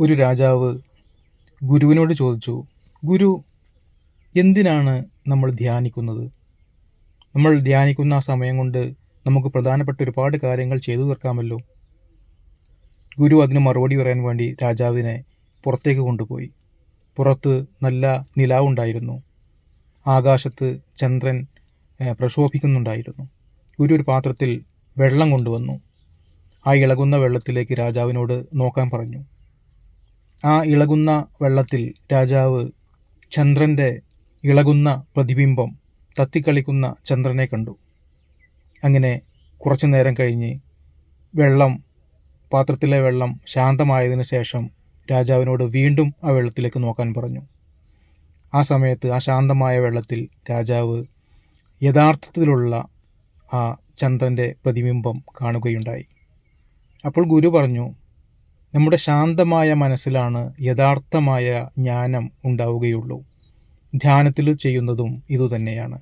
ഒരു രാജാവ് ഗുരുവിനോട് ചോദിച്ചു ഗുരു എന്തിനാണ് നമ്മൾ ധ്യാനിക്കുന്നത്? നമ്മൾ ധ്യാനിക്കുന്ന ആ സമയം കൊണ്ട് നമുക്ക് പ്രധാനപ്പെട്ട ഒരുപാട് കാര്യങ്ങൾ ചെയ്തു തീർക്കാമല്ലോ. ഗുരു അതിന് മറുപടി പറയാൻ വേണ്ടി രാജാവിനെ പുറത്തേക്ക് കൊണ്ടുപോയി. പുറത്ത് നല്ല നിലാവുണ്ടായിരുന്നു ആകാശത്ത് ചന്ദ്രൻ പ്രശോഭിക്കുന്നുണ്ടായിരുന്നു ഗുരു ഒരു പാത്രത്തിൽ വെള്ളം കൊണ്ടുവന്നു. ആ ഇളകുന്ന വെള്ളത്തിലേക്ക് രാജാവിനോട് നോക്കാൻ പറഞ്ഞു. ആ ഇളകുന്ന വെള്ളത്തിൽ രാജാവ് ചന്ദ്രന്റെ ഇളകുന്ന പ്രതിബിംബം തത്തിക്കളിക്കുന്ന ചന്ദ്രനെ കണ്ടു. അങ്ങനെ കുറച്ചു നേരം കഴിഞ്ഞ് വെള്ളം പാത്രത്തിലെ വെള്ളം ശാന്തമായതിനു ശേഷം രാജാവിനോട് വീണ്ടും ആ വെള്ളത്തിലേക്ക് നോക്കാൻ പറഞ്ഞു. ആ സമയത്ത് ആ ശാന്തമായ വെള്ളത്തിൽ രാജാവ് യഥാർത്ഥത്തിലുള്ള ആ ചന്ദ്രന്റെ പ്രതിബിംബം കാണുകയുണ്ടായി. അപ്പോൾ ഗുരു പറഞ്ഞു നമ്മുടെ ശാന്തമായ മനസ്സിലാണ് യഥാർത്ഥമായ ജ്ഞാനം ഉണ്ടാവുകയുള്ളൂ. ധ്യാനത്തിൽ ചെയ്യുന്നതും ഇതുതന്നെയാണ്.